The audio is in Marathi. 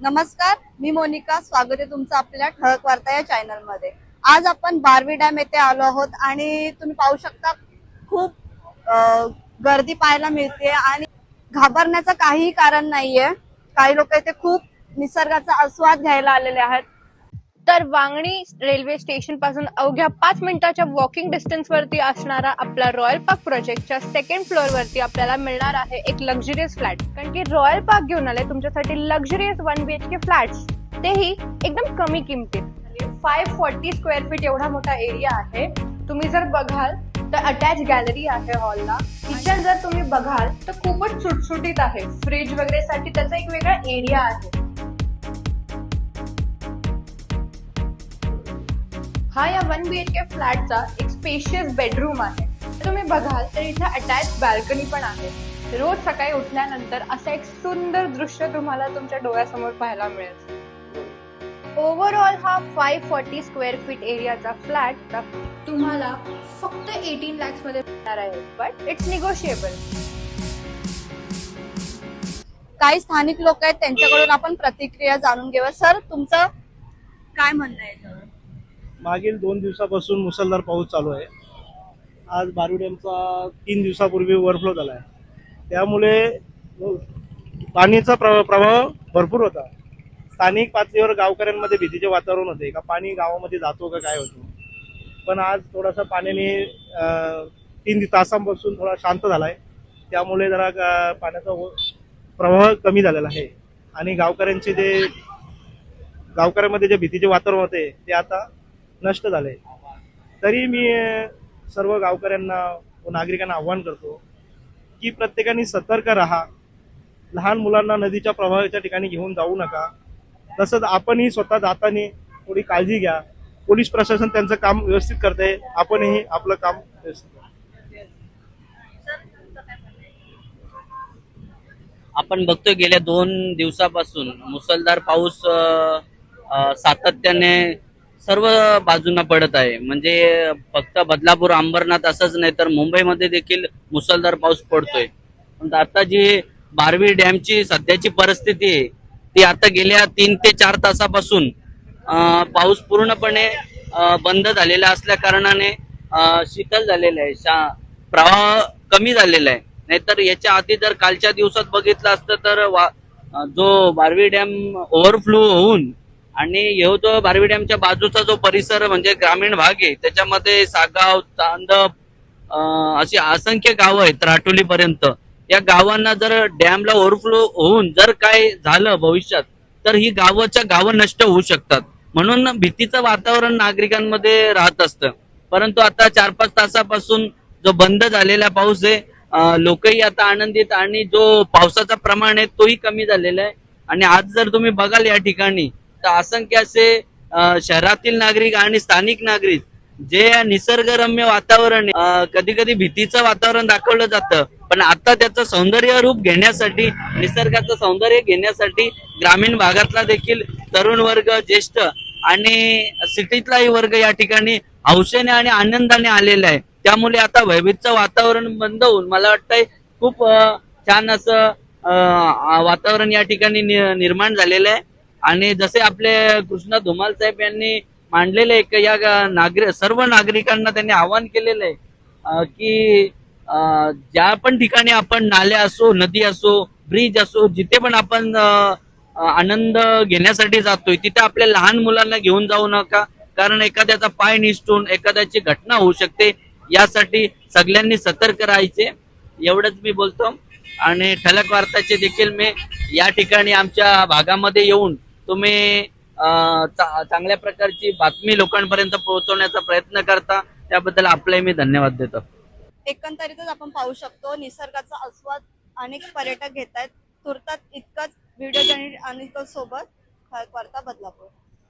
नमस्कार मी मोनिका. स्वागत आहे तुमचं आपल्या ठळक वार्ता या चॅनलमध्ये. आज आपण बारवी डॅम येथे आलो आहोत आणि तुम्ही पाहू शकता खूप गर्दी पाहायला मिळते आणि घाबरण्याचं काहीही कारण नाहीये. काही लोक इथे खूप निसर्गाचा आस्वाद घ्यायला आलेले आहेत. तर वांगणी रेल्वे स्टेशनपासून अवघ्या पाच मिनिटाच्या वॉकिंग डिस्टन्स वरती असणारा आपला रॉयल पार्क प्रोजेक्टच्या सेकंड फ्लोअर वरती आपल्याला मिळणार आहे एक लक्झरियस फ्लॅट कारण की रॉयल पार्क घेऊन आले तुमच्यासाठी luxurious one B H K flats तेही एकदम कमी किमतीत. फाय फॉर्टी स्क्वेअर फीट एवढा मोठा एरिया आहे. तुम्ही जर बघाल तर अटॅच गॅलरी आहे हॉलला किचन जर तुम्ही बघाल तर खूपच सुटसुटीत आहे. फ्रीज वगैरे साठी त्याचा एक वेगळा एरिया आहे. हा या वन बी एच के फ्लॅटचा एक स्पेशियस बेडरूम आहे. तुम्ही बघाल तर इथे अटॅच बाल्कनी पण आहे. रोज सकाळी उठल्यानंतर असं एक सुंदर दृश्य तुम्हाला तुमच्या डोळ्यासमोर पाहायला मिळेल. ओव्हरऑल हा फाईव्ह फॉर्टी स्क्वेअर फीट एरियाचा फ्लॅट तुम्हाला फक्त एटीन लॅक्समध्ये मिळणार आहे. बट इट्स निगोशिएबल काही स्थानिक लोक आहेत त्यांच्याकडून आपण प्रतिक्रिया जाणून घेऊया. सर तुमचं काय म्हणणं आहे? मागील दोन दिवसापासून मुसळधार पाऊस चालू आहे. आज बारू डॅमचा तीन दिवसापूर्वी ओव्हरफ्लो झाला आहे. त्यामुळे पाणीचा प्र प्रभाव भरपूर होता. स्थानिक पातळीवर गावकऱ्यांमध्ये भीतीचे वातावरण होते. का पाणी गावामध्ये जातो का काय होतो? पण आज थोडासा पाण्याने तीन तासांपासून थोडा शांत झाला आहे त्यामुळे जरा गा- पाण्याचा व- प्रवाह कमी झालेला आहे. आणि गावकऱ्यांचे जे गावकऱ्यांमध्ये जे भीतीचे वातावरण होते ते आता नष्ट झाले. तरी मी सर्व गावकऱ्यांना व नागरिकांना आव्हान करतो की प्रत्येकाने सतर्क राहा. लहान मुलांना नदीच्या प्रवाहाच्या ठिकाणी घेऊन जाऊ नका. तसंच आपणही स्वतः जाताना थोडी काळजी घ्या. पोलीस प्रशासन त्यांचं काम व्यवस्थित करते आपणही आपलं काम व्यवस्थित आपण बघतोय गेल्या दोन दिवसापासून मुसळधार पाऊस सातत्याने सर्व बाजूंना पडत आहे. म्हणजे फक्त बदलापूर अंबरनाथ असंच नाही तर मुंबईमध्ये देखील मुसळधार पाऊस पडतोय. पण आता जी बारवी डॅमची सध्याची परिस्थिती आहे ती आता गेल्या तीन ते चार तासापासून पाऊस पूर्णपणे बंद झालेला असल्या कारणाने शीतल झालेला आहे. शा प्रवाह कमी झालेला आहे. नाहीतर याच्या आधी जर कालच्या दिवसात बघितलं असतं तर वा- जो बारवी डॅम ओव्हरफ्लो होऊन आणि येऊ जो बारवी डॅमच्या बाजूचा जो परिसर म्हणजे ग्रामीण भाग आहे त्याच्यामध्ये सागाव चांदप अशी असंख्य गावं आहेत राटोली पर्यंत या गावांना जर डॅमला ओव्हरफ्लो होऊन जर काय झालं भविष्यात तर ही गावाच्या गावं नष्ट होऊ शकतात. म्हणून भीतीचं वातावरण नागरिकांमध्ये राहत असतं. परंतु आता चार पाच तासापासून जो बंद झालेला पाऊस आहे लोकही आता आनंदित आणि जो पावसाचा प्रमाण आहे तोही कमी झालेला आहे. आणि आज जर तुम्ही बघाल या ठिकाणी तर असंख्य असे शहरातील नागरिक आणि स्थानिक नागरिक जे निसर्गरम्य वातावरण कधी कधी भीतीचं वातावरण दाखवलं जातं पण आता त्याचं सौंदर्य रूप घेण्यासाठी निसर्गाचं सौंदर्य घेण्यासाठी ग्रामीण भागातला देखील तरुण वर्ग ज्येष्ठ आणि सिटीतलाही वर्ग या ठिकाणी हौशेने आणि आनंदाने आलेला आहे. त्यामुळे आता भयभीतचं वातावरण बंद होऊन मला वाटतंय खूप छान असं वातावरण या ठिकाणी निर्माण झालेलं आहे. आणि जसे आपले कृष्णा धुमाल साहेब यांनी मांडलेले एक या नागरिक सर्व नागरिकांना त्यांनी आवाहन केलेलं आहे की ज्या पण ठिकाणी आपण नाल्या असो नदी असो ब्रिज असो जिथे पण आपण आनंद घेण्यासाठी जातोय तिथे आपल्या लहान मुलांना घेऊन जाऊ नका कारण एखाद्याचा पाय निसटून एखाद्याची घटना होऊ शकते यासाठी सगळ्यांनी सतर्क राहायचे एवढंच मी बोलतो. आणि ठळक वार्ताचे देखील मी या ठिकाणी आमच्या भागामध्ये येऊन तुम्ही चांगल्या प्रकारची बातमी लोकांपर्यंत पोहोचवण्याचा प्रयत्न करता त्याबद्दल आपले मी धन्यवाद देतो. एकंदरीतच आपण पाहू शकतो निसर्गाचा आस्वाद अनेक पर्यटक घेत आहेत तुर्तात इतकाच व्हिडिओ आणि सोबत वार्ता बदलापूर.